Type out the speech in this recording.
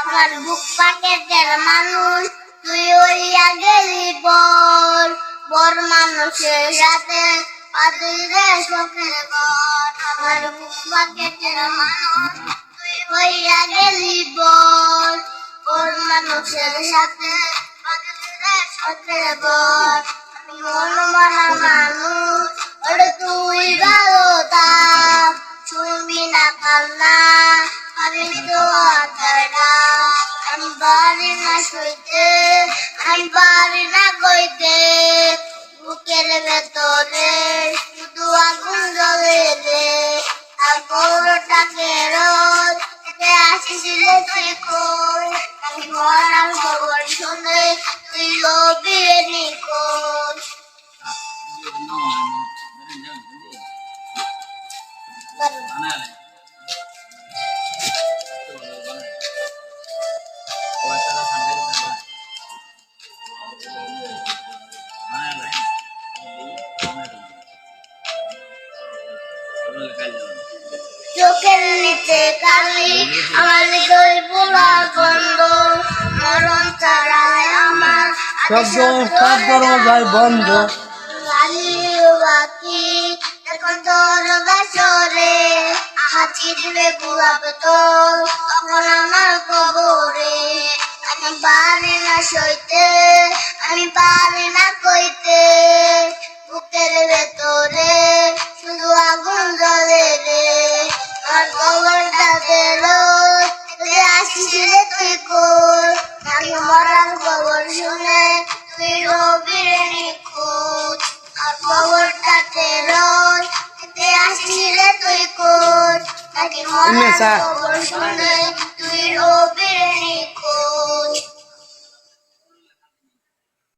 আমার বুক পাকেটের মানুষ, তুই হইয়া গেলি বল। বর মানুষের সাথে পাতুই রে শোকের ঘর। আমার বুক পাকেটের মানুষ, তুই হইয়া গেলি বল। বর মানুষের সাথে পাতুই রে শোকের ঘর। আমি মানা মানুষ আমি পারি না সইতে, আমি পারি না কইতে বুকের ভেতরে শুধু আগুন জ্বলে দে এতে আসিছিলে তুই লোভে নিখোঁজ চোখের নিচে কালি আমার পোলা বন্ধ মরণ ছাড়ায় আমার সব দরজা ভাই বন্ধ। লালিও দিবে গোলাপ তোর তখন আমার কবরে। আমি পারি না সইতে, আমি পারি না কইতে। বুকের ভেতরে শুধু আগুন জ্বলে রে। আর কবরটা গেল, তুই আসিছিলে তুই কই আমি মরার খবর শুনে তুই রবিরে নিখোঁজ। আর খবরটাতে রোজ তুই আসিছিলে তুই কই মরার উমেশা। তুই রবিরে নিখোঁজ